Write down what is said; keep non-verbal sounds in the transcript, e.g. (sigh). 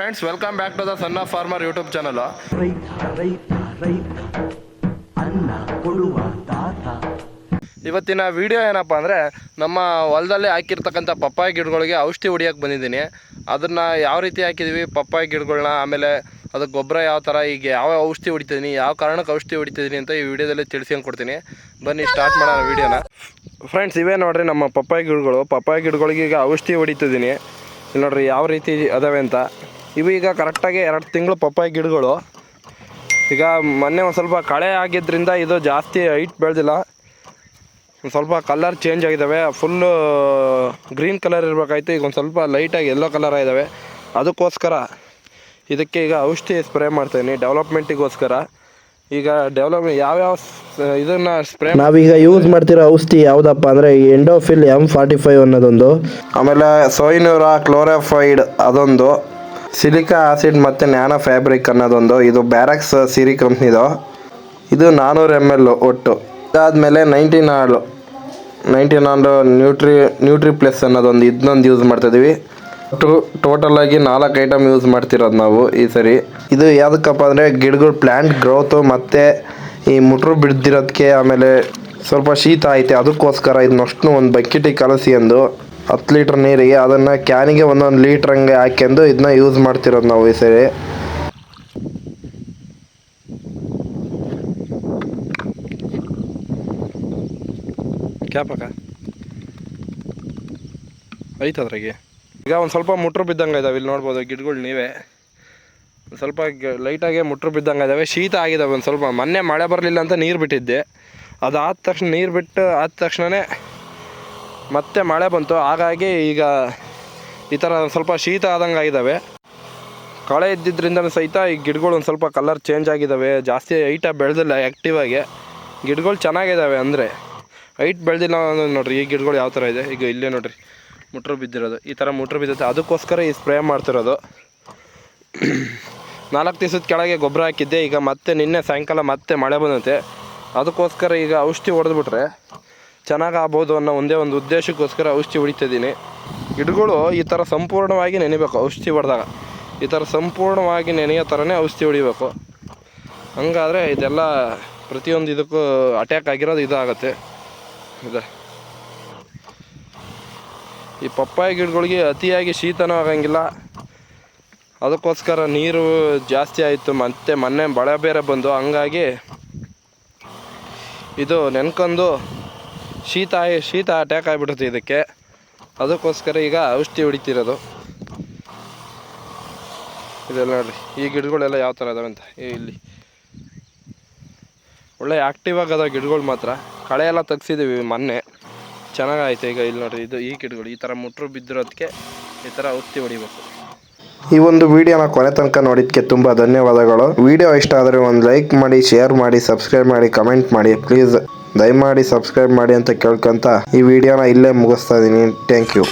Friends welcome back to the son of farmer YouTube channel ರೈತ ಕೊಡುವ ತಾತ ಇವತ್ತಿನ ವಿಡಿಯೋ ಏನಪ್ಪ ಅಂದರೆ, ನಮ್ಮ ಹೊಲದಲ್ಲಿ ಹಾಕಿರ್ತಕ್ಕಂಥ ಪಪ್ಪಾಯ ಗಿಡಗಳಿಗೆ ಔಷಧಿ ಹೊಡಿಯೋಕೆ ಬಂದಿದ್ದೀನಿ. ಅದನ್ನು ಯಾವ ರೀತಿ ಹಾಕಿದೀವಿ, ಪಪ್ಪಾಯ ಗಿಡಗಳನ್ನ ಆಮೇಲೆ ಅದಕ್ಕೆ ಗೊಬ್ಬರ ಯಾವ ಥರ ಈಗ ಯಾವ ಔಷಧಿ ಹೊಡಿತಿದ್ದೀನಿ ಯಾವ ಕಾರಣಕ್ಕೆ ಔಷಧಿ ಹೊಡಿತಿದ್ದೀನಿ ಅಂತ ಈ ವಿಡಿಯೋದಲ್ಲಿ ತಿಳಿಸ್ಕೊಂಡು ಬನ್ನಿ ಸ್ಟಾರ್ಟ್ ಮಾಡೋಣ ವಿಡಿಯೋನ ಫ್ರೆಂಡ್ಸ್ ಇವೇ ನೋಡಿರಿ ನಮ್ಮ ಪಪ್ಪಾಯ ಗಿಡಗಳು. ಪಪ್ಪಾಯ ಗಿಡಗಳಿಗೆ ಈಗ ಔಷಧಿ ಹೊಡಿತಿದ್ದೀನಿ ನೋಡ್ರಿ ಯಾವ ರೀತಿ ಅದಾವೆ ಅಂತ. ಇವು ಈಗ ಕರೆಕ್ಟಾಗಿ ಎರಡು ತಿಂಗಳು ಪಪ್ಪಾಯಿ ಗಿಡಗಳು. ಈಗ ಮೊನ್ನೆ ಒಂದು ಸ್ವಲ್ಪ ಕಳೆ ಆಗಿದ್ದರಿಂದ ಇದು ಜಾಸ್ತಿ ಹೈಟ್ ಬೆಳೆದಿಲ್ಲ. ಒಂದು ಸ್ವಲ್ಪ ಕಲರ್ ಚೇಂಜ್ ಆಗಿದ್ದಾವೆ ಫುಲ್ಲು ಗ್ರೀನ್ ಕಲರ್ ಇರಬೇಕಾಯ್ತು. ಈಗ ಒಂದು ಸ್ವಲ್ಪ ಲೈಟಾಗಿ ಎಲ್ಲೋ ಕಲರ್ ಆಗಿದ್ದಾವೆ ಅದಕ್ಕೋಸ್ಕರ ಇದಕ್ಕೆ ಈಗ ಔಷಧಿ ಸ್ಪ್ರೇ ಮಾಡ್ತೀನಿ ಡೆವಲಪ್ಮೆಂಟಿಗೋಸ್ಕರ. ಈಗ ಡೆವಲಪ್ ಯಾವ್ಯಾವ ಸ- ಇದನ್ನ ಸ್ಪ್ರೇ ನಾವೀಗ ಯೂಸ್ ಮಾಡ್ತಿರೋ ಔಷಧಿ ಯಾವುದಪ್ಪ ಅಂದರೆ ಎಂಡೋಫಿಲ್ ಎಂ ಫಾರ್ಟಿ ಫೈವ್ ಅನ್ನೋದೊಂದು. ಆಮೇಲೆ ಸೋಯಿನೂರ ಕ್ಲೋರಫೈಡ್ ಅದೊಂದು. ಸಿಲಿಕಾ ಆಸಿಡ್ ಮತ್ತು ನ್ಯಾನೋ ಫ್ಯಾಬ್ರಿಕ್ ಅನ್ನೋದೊಂದು, ಇದು ಬ್ಯಾರಕ್ಸ್ ಸಿರಿ ಕಂಪ್ನಿದು. ಇದು ನಾನ್ನೂರು ಎಂ ಎಲ್ ಒಟ್ಟು. ಇದಾದಮೇಲೆ ನೈಂಟೀನ್ ಆಳು ನೈಂಟೀನ್ ಆಳು ನ್ಯೂಟ್ರಿ ನ್ಯೂಟ್ರಿ ಪ್ಲಸ್ ಅನ್ನೋದೊಂದು ಇದನ್ನೊಂದು ಯೂಸ್ ಮಾಡ್ತಿದ್ದೀವಿ ಟು ಟೋಟಲ್ ಆಗಿ ನಾಲ್ಕು ಐಟಮ್ ಯೂಸ್ ಮಾಡ್ತಿರೋದು ನಾವು ಈ ಸರಿ. ಇದು ಯಾವುದಕ್ಕಪ್ಪ ಅಂದರೆ ಗಿಡಗಳು ಪ್ಲ್ಯಾಂಟ್ ಗ್ರೋತು ಮತ್ತು ಈ ಮುಟ್ರು ಬಿಡ್ದಿರೋದಕ್ಕೆ ಆಮೇಲೆ ಸ್ವಲ್ಪ ಶೀತ ಐತೆ, ಅದಕ್ಕೋಸ್ಕರ ಇದನ್ನಷ್ಟು ಒಂದು ಬಕೆಟಿಗೆ ಕಲಸಿ ಅಂದು ಹತ್ತು ಲೀಟ್ರ್ ನೀರಿಗೆ ಅದನ್ನು ಕ್ಯಾನಿಗೆ ಒಂದೊಂದು ಲೀಟ್ರ್ ಹಂಗೆ ಹಾಕ್ಯಂದು ಇದನ್ನ ಯೂಸ್ ಮಾಡ್ತಿರೋದು ನಾವು ಈ ಸರಿ. ಕ್ಯಾಪಕ್ಕ ಐತೆ ಅದ್ರಾಗೆ. ಈಗ ಒಂದು ಸ್ವಲ್ಪ ಮುಟ್ರು ಬಿದ್ದಂಗೆ ಇದಾವೆ, ಇಲ್ಲಿ ನೋಡ್ಬೋದು ಗಿಡಗಳು ನೀವೇ. ಸ್ವಲ್ಪ ಲೈಟಾಗೆ ಮುಟ್ರು ಬಿದ್ದಂಗೆ ಇದಾವೆ, ಶೀತ ಆಗಿದಾವೆ ಒಂದು ಸ್ವಲ್ಪ. ಮೊನ್ನೆ ಮಳೆ ಬರಲಿಲ್ಲ ಅಂತ ನೀರು ಬಿಟ್ಟಿದ್ದೆ. ಅದಾದ ತಕ್ಷಣ ನೀರು ಬಿಟ್ಟು ಆದ ತಕ್ಷಣವೇ ಮತ್ತೆ ಮಳೆ ಬಂತು. ಹಾಗಾಗಿ ಈಗ ಈ ಥರ ಸ್ವಲ್ಪ ಶೀತ ಆದಂಗೆ ಆಗಿದ್ದಾವೆ ಕಳೆ ಇದ್ದಿದ್ದರಿಂದ ಸಹಿತ ಈ ಗಿಡಗಳು ಒಂದು ಸ್ವಲ್ಪ ಕಲರ್ ಚೇಂಜ್ ಆಗಿದ್ದಾವೆ ಜಾಸ್ತಿ ಹೈಟಾಗಿ ಬೆಳೆದಿಲ್ಲ ಆ್ಯಕ್ಟಿವ್ ಆಗಿ. ಗಿಡಗಳು ಚೆನ್ನಾಗಿದ್ದಾವೆ ಅಂದರೆ ಹೈಟ್ ಬೆಳೆದಿಲ್ಲ ನೋಡ್ರಿ ಈ ಗಿಡಗಳು ಯಾವ ಥರ ಇದೆ. ಈಗ ಇಲ್ಲೇ ನೋಡ್ರಿ, ಮುಟ್ರು ಬಿದ್ದಿರೋದು. ಈ ಥರ ಮುಟ್ರು ಬಿದ್ದಿರುತ್ತೆ ಅದಕ್ಕೋಸ್ಕರ ಈ ಸ್ಪ್ರೇ ಮಾಡ್ತಿರೋದು. (clears throat) ನಾಲ್ಕು ದಿವಸದ ಕೆಳಗೆ ಗೊಬ್ಬರ ಹಾಕಿದ್ದೆ. ಈಗ ಮತ್ತೆ ನಿನ್ನೆ ಸಾಯಂಕಾಲ ಮತ್ತೆ ಮಳೆ ಬಂದಂತೆ. ಅದಕ್ಕೋಸ್ಕರ ಈಗ ಔಷಧಿ ಹೊಡೆದ್ಬಿಟ್ರೆ ಚೆನ್ನಾಗಿ ಆಗ್ಬೋದು ಅನ್ನೋ ಒಂದೇ ಒಂದು ಉದ್ದೇಶಕ್ಕೋಸ್ಕರ ಔಷಧಿ ಹೊಡಿತಿದ್ದೀನಿ. ಗಿಡಗಳು ಈ ಥರ ಸಂಪೂರ್ಣವಾಗಿ ನೆನಿಬೇಕು, ಔಷಧಿ ಹೊಡೆದಾಗ. ಈ ಥರ ಸಂಪೂರ್ಣವಾಗಿ ನೆನೆಯೋ ಥರನೇ ಔಷಧಿ ಹೊಡಿಬೇಕು. ಹಂಗಾದರೆ ಇದೆಲ್ಲ ಪ್ರತಿಯೊಂದು ಇದಕ್ಕೂ ಅಟ್ಯಾಕ್ ಆಗಿರೋದು ಇದಾಗುತ್ತೆ. ಇದೆ. ಈ ಪಪ್ಪಾಯಿ ಗಿಡಗಳಿಗೆ ಅತಿಯಾಗಿ ಶೀತನೂ ಆಗಂಗಿಲ್ಲ. ಅದಕ್ಕೋಸ್ಕರ ನೀರು ಜಾಸ್ತಿ ಆಯಿತು, ಮತ್ತೆ ಮೊನ್ನೆ ಬಳೆ ಬೇರೆ ಬಂದು, ಹಂಗಾಗಿ ಇದು ನೆನ್ಕೊಂಡು ಶೀತ ಶೀತ ಅಟ್ಯಾಕ್ ಆಗಿಬಿಡುತ್ತೆ ಇದಕ್ಕೆ. ಅದಕ್ಕೋಸ್ಕರ ಈಗ ಔಷಧಿ ಹೊಡಿತಿರೋದು. ಇದೆಲ್ಲ ನೋಡಿರಿ, ಈ ಗಿಡಗಳೆಲ್ಲ ಯಾವ ಥರ ಇದಾವೆ ಅಂತ. ಇಲ್ಲಿ. ಒಳ್ಳೆ ಆ್ಯಕ್ಟಿವ್ ಆಗದ ಗಿಡಗಳು ಮಾತ್ರ. ಕಳೆ ಎಲ್ಲ ತೆಗ್ಸಿದ್ದೀವಿ ಮೊನ್ನೆ. ಚೆನ್ನಾಗಾಯ್ತು ಈಗ ಇಲ್ಲಿ ನೋಡಿರಿ, ಇದು ಈ ಗಿಡಗಳು, ಈ ಥರ ಮುಟ್ರು ಬಿದ್ದಿರೋದಕ್ಕೆ ಈ ಥರ ಔಷಧಿ ಹೊಡಿಬೇಕು. ಈ ಒಂದು ವಿಡಿಯೋನ ಕೊನೆ ತನಕ ನೋಡಿದ್ದಕ್ಕೆ ತುಂಬ ಧನ್ಯವಾದಗಳು. ವಿಡಿಯೋ ಇಷ್ಟ ಆದರೆ ಒಂದು ಲೈಕ್ ಮಾಡಿ, ಶೇರ್ ಮಾಡಿ, ಸಬ್ಸ್ಕ್ರೈಬ್ ಮಾಡಿ, ಕಮೆಂಟ್ ಮಾಡಿ, ಪ್ಲೀಸ್. ದಯಮಾಡಿ ಸಬ್ಸ್ಕ್ರೈಬ್ ಮಾಡಿ ಅಂತ ಕೇಳ್ಕೊಂತ ಈ ವಿಡಿಯೋನ ಇಲ್ಲೇ ಮುಗಿಸ್ತಾ ಇದ್ದೀನಿ ಥ್ಯಾಂಕ್ ಯು